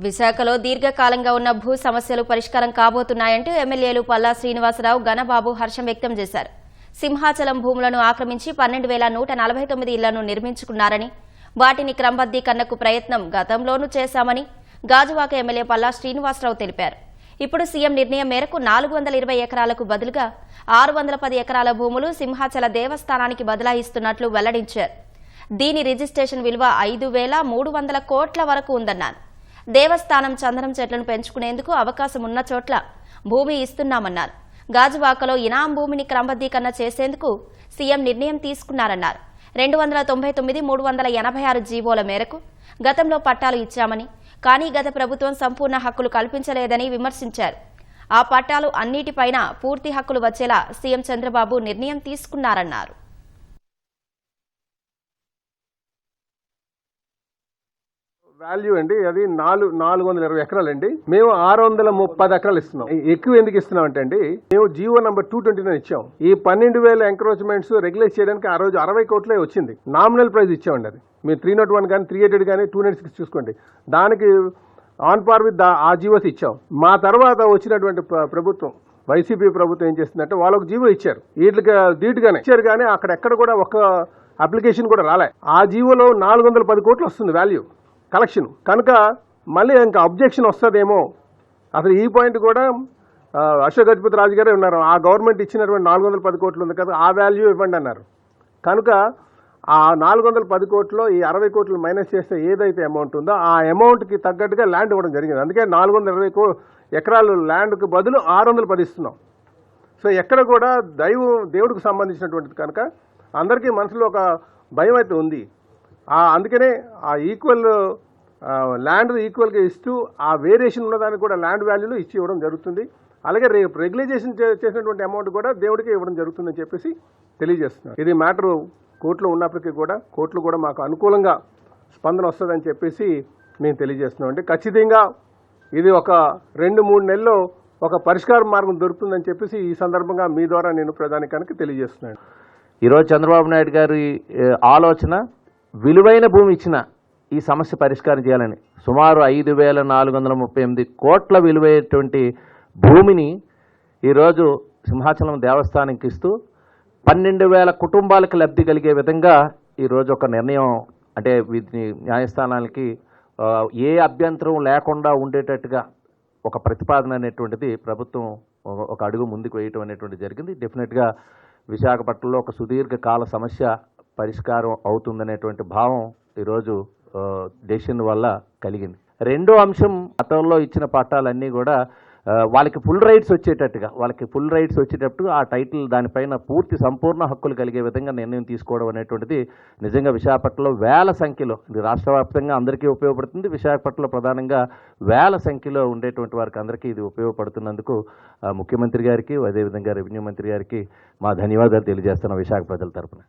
విశాఖలో దీర్ఘకాలంగా ఉన్న భూ సమస్యలు పరిష్కారం కాబోతున్నాయంటూ ఎమ్మెల్యేలు పల్లా శ్రీనివాసరావు గణబాబు హర్షం వ్యక్తం చేశారు. సింహాచలం భూములను ఆక్రమించి పన్నెండు వేల నూట నలభై తొమ్మిది ఇళ్ళను నిర్మించుకున్నారని వాటిని క్రమబద్దీకరణకు ప్రయత్నం గతంలోనూ చేశామని గాజువాక ఎమ్మెల్యే పల్లా శ్రీనివాసరావు తెలిపారు. ఇప్పుడు సీఎం నిర్ణయం మేరకు నాలుగు వందల ఇరవై ఎకరాలకు బదులుగా ఆరు వందల పది ఎకరాల భూములు సింహాచల దేవస్థానానికి బదలాయిస్తున్నట్లు వెల్లడించారు. దీని రిజిస్ట్రేషన్ విలువ ఐదు వేల మూడు వందల కోట్ల వరకు ఉందన్నారు. దేవస్థానం చందనం చెట్లను పెంచుకునేందుకు అవకాశం ఉన్న చోట్ల భూమి ఇస్తున్నామన్నారు. గాజువాకలో ఇనాం భూమిని క్రమబద్దీకరణ చేసేందుకు సీఎం నిర్ణయం తీసుకున్నారన్నారు. రెండు వందల తొంభై తొమ్మిది మూడు వందల ఎనభై ఆరు జీవోల మేరకు గతంలో పట్టాలు ఇచ్చామని కానీ గత ప్రభుత్వం సంపూర్ణ హక్కులు కల్పించలేదని విమర్శించారు. ఆ పట్టాలు అన్నిటిపైన పూర్తి హక్కులు వచ్చేలా సీఎం చంద్రబాబు నిర్ణయం తీసుకున్నారన్నారు. వాల్యూ అండి అది నాలుగు నాలుగు వందల ఇరవై ఎకరాలు అండి మేము ఆరు వందల ముప్పది ఎకరాలు ఇస్తున్నాం. ఎక్కువ ఎందుకు ఇస్తున్నాం అంటే అండి మేము GO number two twenty nine ఇచ్చాం. ఈ పన్నెండు వేల ఎంక్రోచ్మెంట్స్ రెగ్యులేట్ చేయడానికి ఆ రోజు అరవై కోట్లే వచ్చింది. నామినల్ ప్రైస్ ఇచ్చామండి అది. మీరు త్రీ నాట్ వన్ కానీ త్రీ ఎయిటెడ్ కానీ టూ నైన్ సిక్స్ చూసుకోండి. దానికి ఆన్ పార్ విత్ ఆ జీవోస్ ఇచ్చాం. మా తర్వాత వచ్చినటువంటి ప్రభుత్వం వైసీపీ ప్రభుత్వం ఏం చేస్తుందంటే వాళ్ళకు జీవో ఇచ్చారు. వీటికి దీటుగానే ఇచ్చారు కానీ అక్కడ ఎక్కడ కూడా ఒక అప్లికేషన్ కూడా రాలే. ఆ జీవోలో నాలుగు వందల పది కోట్లు వస్తుంది వాల్యూ కలెక్షన్. కనుక మళ్ళీ ఇంకా అబ్జెక్షన్ వస్తుందేమో. అసలు ఈ పాయింట్ కూడా అశోక్ గజపతి రాజు గారే ఉన్నారు. ఆ గవర్నమెంట్ ఇచ్చినటువంటి నాలుగు వందల పది కోట్లు ఉంది కదా ఆ వాల్యూ ఇవ్వండి అన్నారు. కనుక ఆ నాలుగు వందల పది కోట్లో ఈ అరవై కోట్లు మైనస్ చేస్తే ఏదైతే అమౌంట్ ఉందో ఆ అమౌంట్కి తగ్గట్టుగా ల్యాండ్ ఇవ్వడం జరిగింది. అందుకే నాలుగు వందల ఇరవై కో ఎకరాలు ల్యాండ్కి బదులు ఆరు వందలు పది ఇస్తున్నాం. సో ఎక్కడ కూడా దైవం దేవుడికి సంబంధించినటువంటిది కనుక అందరికీ మనసులో ఒక భయం అయితే ఉంది. అందుకనే ఆ ఈక్వల్ ల్యాండ్ ఈక్వల్గా ఇస్తూ ఆ వేరియేషన్ ఉన్నదానికి కూడా ల్యాండ్ వాల్యూలో ఇచ్చి ఇవ్వడం జరుగుతుంది. అలాగే రేపు రెగ్యులైజేషన్ చేసినటువంటి అమౌంట్ కూడా దేవుడికి ఇవ్వడం జరుగుతుందని చెప్పేసి తెలియజేస్తున్నారు ఇది మ్యాటర్ కోర్టులో ఉన్నప్పటికీ కూడా కోర్టులు కూడా మాకు అనుకూలంగా స్పందన వస్తుందని చెప్పేసి మేము తెలియజేస్తున్నాం అంటే ఖచ్చితంగా ఇది ఒక రెండు మూడు నెలల్లో ఒక పరిష్కార మార్గం దొరుకుతుందని చెప్పేసి ఈ సందర్భంగా మీ ద్వారా నేను ప్రధానికానికి తెలియజేస్తున్నాను. ఈరోజు చంద్రబాబు నాయుడు గారి ఆలోచన విలువైన భూమి ఇచ్చిన ఈ సమస్య పరిష్కారం చేయాలని సుమారు ఐదు వేల నాలుగు వందల ముప్పై ఎనిమిది కోట్ల విలువైనటువంటి భూమిని ఈరోజు సింహాచలం దేవస్థానంకి ఇస్తూ పన్నెండు వేల కుటుంబాలకు లబ్ధి కలిగే విధంగా ఈరోజు ఒక నిర్ణయం అంటే వీటిని న్యాయస్థానానికి ఏ అభ్యంతరం లేకుండా ఉండేటట్టుగా ఒక ప్రతిపాదన అనేటువంటిది ప్రభుత్వం ఒక- ఒక అడుగు ముందుకు వేయటం అనేటువంటి జరిగింది. డెఫినెట్గా విశాఖపట్నంలో ఒక సుదీర్ఘ కాల సమస్య పరిష్కారం అవుతుందనేటువంటి భావం ఈరోజు డెసిషన్ వల్ల కలిగింది. రెండో అంశం గతంలో ఇచ్చిన పట్టాలన్నీ కూడా వాళ్ళకి ఫుల్ రైట్స్ వచ్చేటట్టుగా వాళ్ళకి ఫుల్ రైట్స్ వచ్చేటట్టు ఆ టైటిల్ దానిపైన పూర్తి సంపూర్ణ హక్కులు కలిగే విధంగా నిర్ణయం తీసుకోవడం అనేటువంటిది నిజంగా విశాఖపట్నంలో వేల సంఖ్యలో ఇది రాష్ట్ర వ్యాప్తంగా అందరికీ ఉపయోగపడుతుంది విశాఖపట్నంలో ప్రధానంగా వేల సంఖ్యలో ఉండేటువంటి వారికి అందరికీ ఇది ఉపయోగపడుతున్నందుకు ముఖ్యమంత్రి గారికి అదేవిధంగా రెవెన్యూ మంత్రి గారికి మా ధన్యవాదాలు తెలియజేస్తున్నాం విశాఖ ప్రజల తరపున.